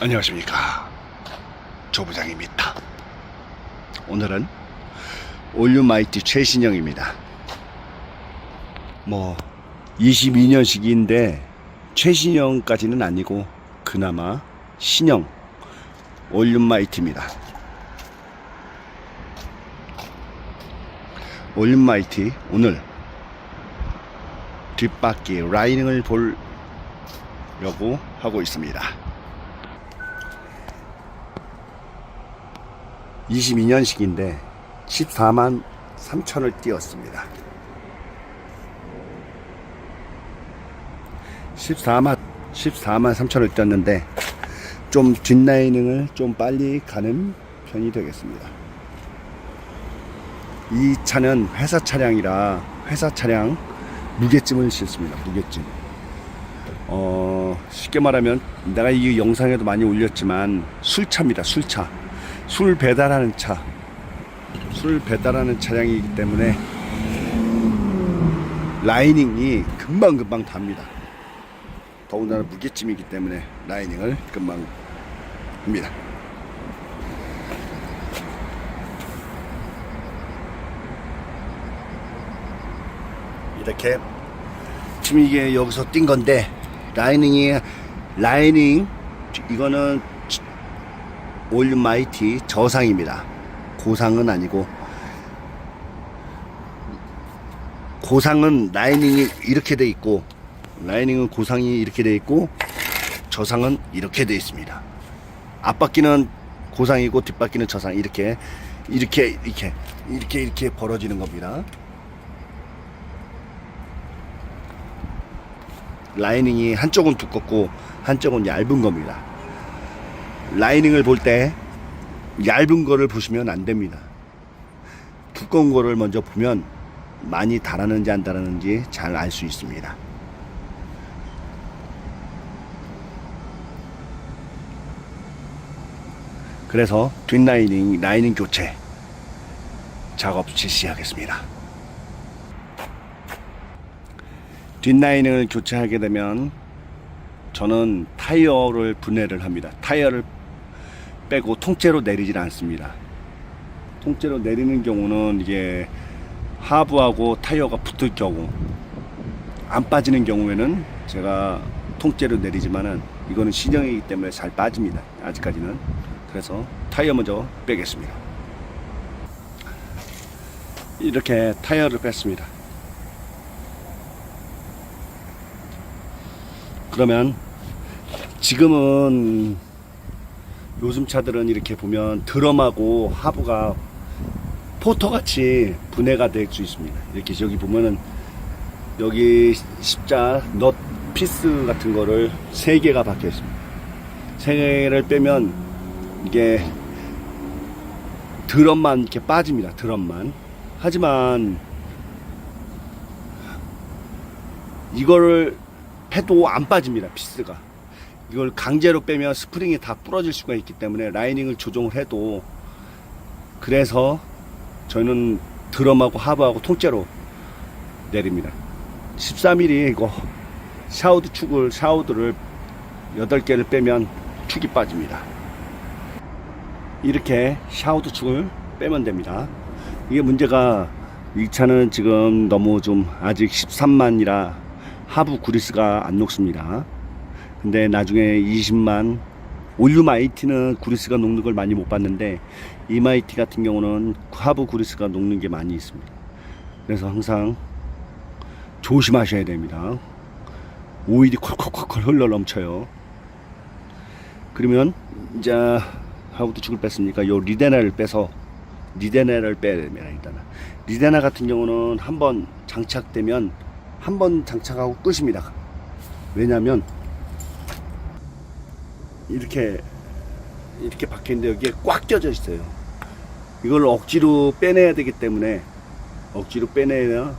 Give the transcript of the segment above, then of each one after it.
안녕하십니까. 조부장입니다 오늘은 올류마이티 최신형입니다. 뭐 22년식인데 최신형까지는 아니고 그나마 신형 올류마이티입니다. 올류마이티 오늘 뒷바퀴 라이닝을 보려고 하고 있습니다 22년식인데 14만 3천을 띄웠습니다. 14만 14만 3천을 띄었는데 좀 뒷라이닝을 좀 빨리 가는 편이 되겠습니다. 이 차는 회사 차량이라 회사 차량 무게짐을 싣습니다. 무게짐. 어, 쉽게 말하면 내가 이 영상에도 많이 올렸지만 술차입니다. 술차. 술 배달하는 차. 술 배달하는 차량이기 때문에 라이닝이 금방금방 답니다. 더군다나 무게짐이기 때문에 라이닝을 금방 합니다. 이렇게 지금 이게 여기서 뛴 건데 라이닝이 라이닝 이거는 올류 마이티 저상입니다. 고상은 아니고 고상은 라이닝이 이렇게 돼 있고 라이닝은 고상이 이렇게 돼 있고 저상은 이렇게 돼 있습니다. 앞바퀴는 고상이고 뒷바퀴는 저상 이렇게 이렇게 이렇게 이렇게 이렇게 벌어지는 겁니다. 라이닝이 한쪽은 두껍고 한쪽은 얇은 겁니다. 라이닝을 볼 때 얇은 거를 보시면 안 됩니다. 두꺼운 거를 먼저 보면 많이 달았는지 안 달았는지 잘 알 수 있습니다. 그래서 뒷라이닝, 라이닝 교체 작업 실시하겠습니다. 뒷라이닝을 교체하게 되면 저는 타이어를 분해를 합니다. 타이어를 빼고 통째로 내리질 않습니다. 통째로 내리는 경우는 이게 하부하고 타이어가 붙을 경우 안 빠지는 경우에는 제가 통째로 내리지만은 이거는 신형이기 때문에 잘 빠집니다. 아직까지는 그래서 타이어 먼저 빼겠습니다. 이렇게 타이어를 뺐습니다. 그러면 지금은 요즘 차들은 이렇게 보면 드럼하고 하부가 포터같이 분해가 될 수 있습니다. 이렇게 여기 보면은 여기 십자 넛 피스 같은 거를 세 개가 박혀 있습니다. 세 개를 빼면 이게 드럼만 이렇게 빠집니다. 드럼만. 하지만 이거를 해도 안 빠집니다. 피스가. 이걸 강제로 빼면 스프링이 다 부러질 수가 있기 때문에 라이닝을 조정을 해도 그래서 저는 드럼하고 하부하고 통째로 내립니다. 13mm 이거 샤우드 축을 샤우드를 8개를 빼면 축이 빠집니다. 이렇게 샤우드 축을 빼면 됩니다. 이게 문제가 이 차는 지금 너무 좀 아직 13만이라 하부 구리스가 안 녹습니다. 근데 나중에 20만 올류 마이티는 구리스가 녹는 걸 많이 못 봤는데 이 마이티 같은 경우는 하부 구리스가 녹는 게 많이 있습니다. 그래서 항상 조심하셔야 됩니다. 오일이 콜콜콜콜 흘러 넘쳐요. 그러면 이제 하부도 축을 뺐으니까 요 리데나를 빼서 리데나를 빼야 됩니다. 일단은 리데나 같은 경우는 한번 장착되면 한 번 장착하고 끝입니다. 왜냐면 이렇게 이렇게 박혀 있는데 여기에 꽉 껴져 있어요. 이걸 억지로 빼내야 되기 때문에 억지로 빼내야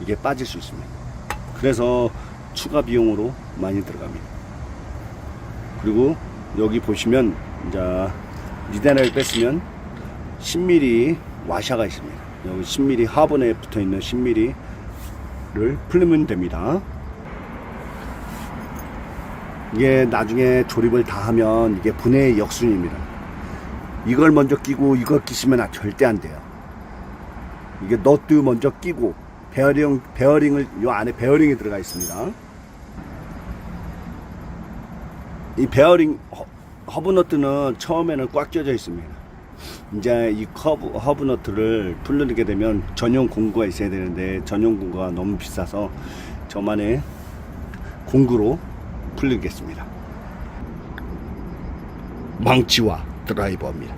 이게 빠질 수 있습니다. 그래서 추가 비용으로 많이 들어갑니다. 그리고 여기 보시면 이제 리데나를 뺐으면 10mm 와샤가 있습니다. 여기 10mm 하번에 붙어 있는 10mm를 풀면 됩니다. 이게 나중에 조립을 다 하면 이게 분해의 역순입니다. 이걸 먼저 끼고 이걸 끼시면 아, 절대 안 돼요. 이게 너트 먼저 끼고 베어링 베어링을 요 안에 베어링이 들어가 있습니다. 이 베어링 허, 허브 너트는 처음에는 꽉 껴져 있습니다. 이제 이 커브, 허브 너트를 풀르게 되면 전용 공구가 있어야 되는데 전용 공구가 너무 비싸서 저만의 공구로 풀리겠습니다. 망치와 드라이버입니다.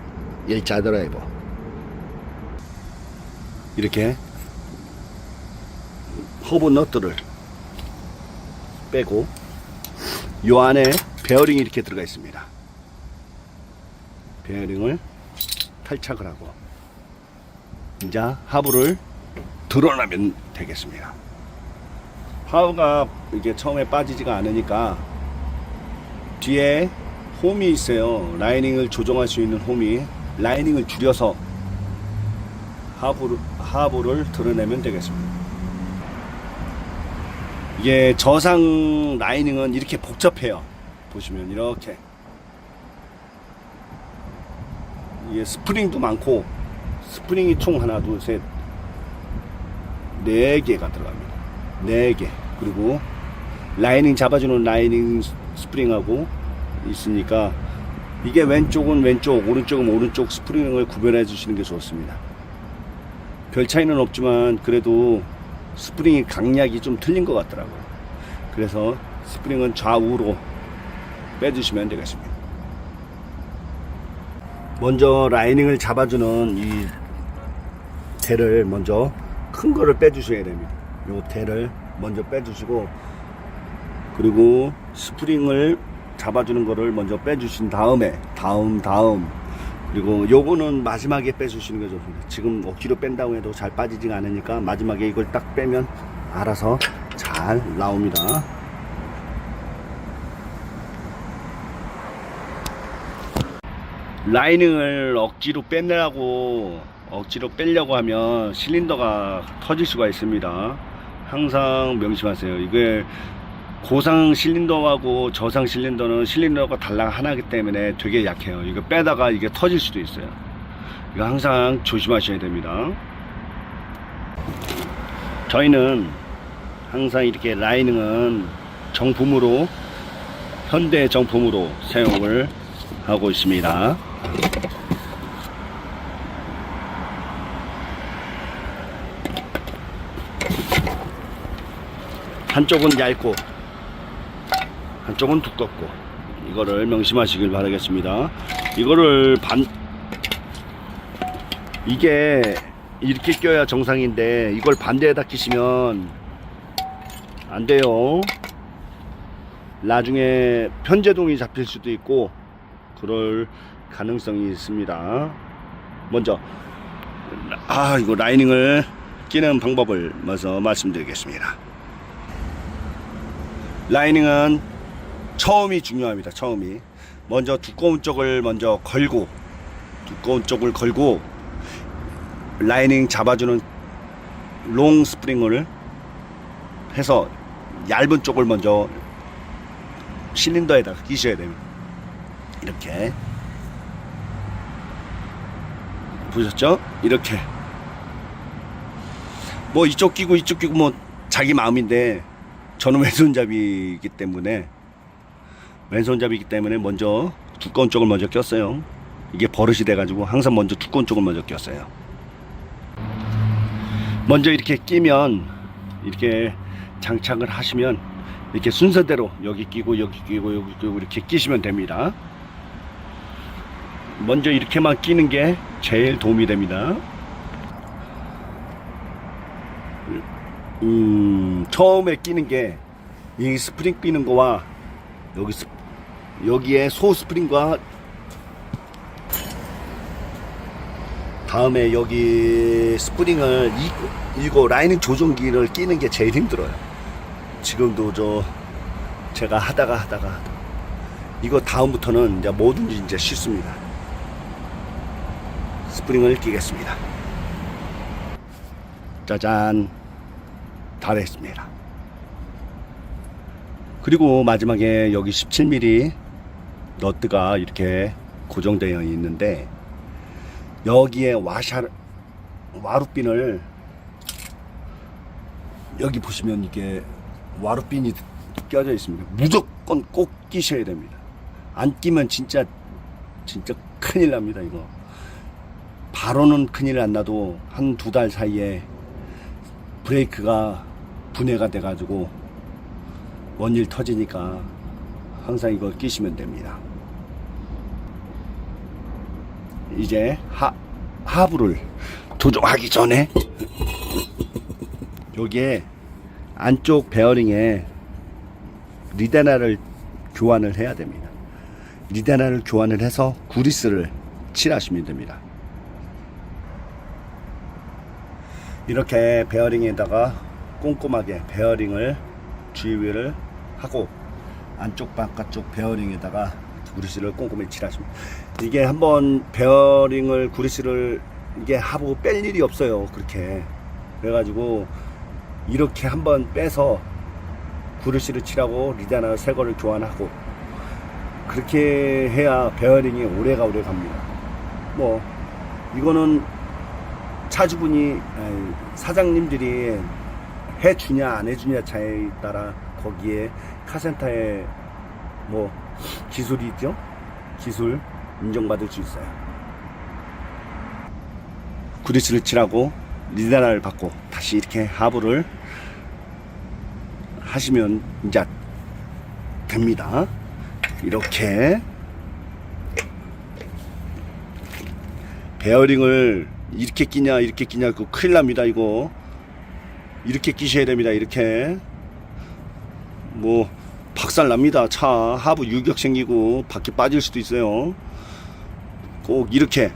1차 드라이버. 이렇게 허브 너트를 빼고 요 안에 베어링이 이렇게 들어가 있습니다. 베어링을 탈착을 하고 이제 하부를 드러나면 되겠습니다. 하부가 이게 처음에 빠지지가 않으니까 뒤에 홈이 있어요. 라이닝을 조정할 수 있는 홈이 라이닝을 줄여서 하부를, 하부를 드러내면 되겠습니다. 이게 저상 라이닝은 이렇게 복잡해요. 보시면 이렇게 이게 스프링도 많고 스프링이 총 하나 둘셋네 개가 들어갑니다. 네 개. 그리고 라이닝 잡아주는 라이닝 스프링하고 있으니까 이게 왼쪽은 왼쪽, 오른쪽은 오른쪽 스프링을 구별해 주시는 게 좋습니다. 별 차이는 없지만 그래도 스프링이 강약이 좀 틀린 것 같더라고요. 그래서 스프링은 좌우로 빼주시면 되겠습니다. 먼저 라이닝을 잡아주는 이 대를 먼저 큰 거를 빼주셔야 됩니다. 요 대를 먼저 빼주시고 그리고 스프링을 잡아주는 거를 먼저 빼주신 다음에 다음 다음 그리고 요거는 마지막에 빼주시는 게 좋습니다. 지금 억지로 뺀다고 해도 잘 빠지지가 않으니까 마지막에 이걸 딱 빼면 알아서 잘 나옵니다. 라이닝을 억지로 빼내라고 억지로 빼려고 하면 실린더가 터질 수가 있습니다. 항상 명심하세요. 이게 고상 실린더하고 저상 실린더는 실린더가 달랑 하나이기 때문에 되게 약해요. 이거 빼다가 이게 터질 수도 있어요. 이거 항상 조심하셔야 됩니다. 저희는 항상 이렇게 라이닝은 정품으로 현대 정품으로 사용을 하고 있습니다. 한쪽은 얇고 한쪽은 두껍고 이거를 명심하시길 바라겠습니다. 이거를 반 이게 이렇게 껴야 정상인데 이걸 반대에다 끼시면 안 돼요. 나중에 편제동이 잡힐 수도 있고 그럴 가능성이 있습니다. 먼저 아 이거 라이닝을 끼는 방법을 먼저 말씀드리겠습니다. 라이닝은 처음이 중요합니다. 처음이 먼저 두꺼운 쪽을 먼저 걸고 두꺼운 쪽을 걸고 라이닝 잡아주는 롱 스프링을 해서 얇은 쪽을 먼저 실린더에다가 끼셔야 됩니다. 이렇게 보셨죠? 이렇게 뭐 이쪽 끼고 이쪽 끼고 뭐 자기 마음인데 저는 왼손잡이이기 때문에 왼손잡이기 때문에 먼저 두꺼운 쪽을 먼저 꼈어요. 이게 버릇이 돼가지고 항상 먼저 두꺼운 쪽을 먼저 꼈어요. 먼저 이렇게 끼면 이렇게 장착을 하시면 이렇게 순서대로 여기 끼고 여기 끼고 여기 끼고 이렇게 끼시면 됩니다. 먼저 이렇게만 끼는 게 제일 도움이 됩니다. 음, 처음에 끼는 게 이 스프링 끼는 거와 여기 스, 여기에 소 스프링과 다음에 여기 스프링을 이, 이거 라이닝 조종기를 끼는 게 제일 힘들어요. 지금도 저 제가 하다가 하다가 이거 다음부터는 이제 뭐든지 이제 쉽습니다. 스프링을 끼겠습니다. 짜잔. 다 됐습니다. 그리고 마지막에 여기 17mm 너트가 이렇게 고정되어 있는데 여기에 와샤 와루핀을 여기 보시면 이게 와루핀이 껴져 있습니다. 무조건 꼭 끼셔야 됩니다. 안 끼면 진짜 진짜 큰일 납니다 이거. 바로는 큰일 안 나도 한 두 달 사이에 브레이크가 분해가 돼가지고 원일 터지니까 항상 이거 끼시면 됩니다. 이제 하, 하부를 조종하기 전에 여기에 안쪽 베어링에 리데나를 교환을 해야 됩니다. 리데나를 교환을 해서 구리스를 칠하시면 됩니다. 이렇게 베어링에다가 꼼꼼하게 베어링을 주위를 하고 안쪽 바깥쪽 베어링에다가 구리스를 꼼꼼히 칠하십니다. 이게 한번 베어링을 구리스를 이게 하고 뺄 일이 없어요. 그렇게 그래가지고 이렇게 한번 빼서 구리스를 칠하고 리다나 새 거를 교환하고 그렇게 해야 베어링이 오래가 오래 갑니다. 뭐 이거는 차주분이 사장님들이 해주냐 안 해주냐 차에 따라 거기에 카센터에 뭐 기술이 있죠? 기술 인정받을 수 있어요. 구리스를 칠하고 리다나를 받고 다시 이렇게 하부를 하시면 이제 됩니다. 이렇게 베어링을 이렇게 끼냐 이렇게 끼냐 그 큰일 납니다 이거. 이렇게 끼셔야 됩니다 이렇게. 뭐 박살 납니다. 차 하부 유격 생기고 밖에 빠질 수도 있어요. 꼭 이렇게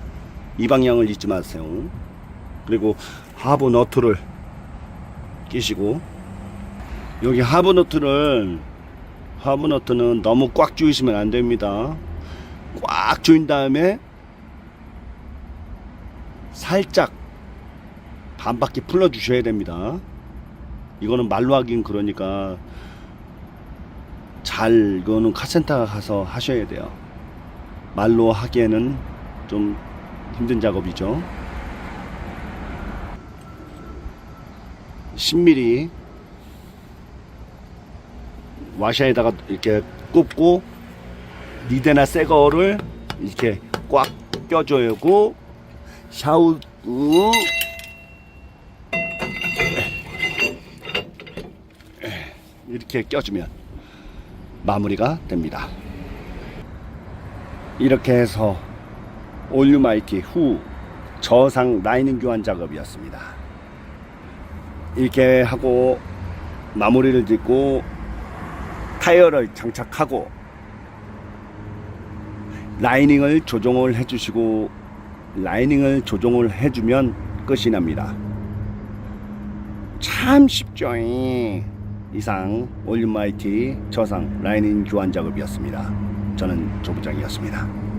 이 방향을 잊지 마세요. 그리고 하부 너트를 끼시고 여기 하부 너트를 하부 너트는 너무 꽉 조이시면 안 됩니다. 꽉 조인 다음에 살짝 반 바퀴 풀러 주셔야 됩니다. 이거는 말로 하긴 그러니까 잘 이거는 카센터 가서 하셔야 돼요. 말로 하기에는 좀 힘든 작업이죠. 10mm 와샤에다가 이렇게 꼽고 리데나 새 거를 이렇게 꽉 껴줘야고 샤우 우 이렇게 껴주면 마무리가 됩니다. 이렇게 해서 올유마이티 후 저상 라이닝 교환 작업이었습니다. 이렇게 하고 마무리를 짓고 타이어를 장착하고 라이닝을 조정을 해주시고 라이닝을 조정을 해주면 끝이 납니다. 참 쉽죠. 이상 올림마이티 저상 라이닝 교환 작업이었습니다. 저는 조부장이었습니다.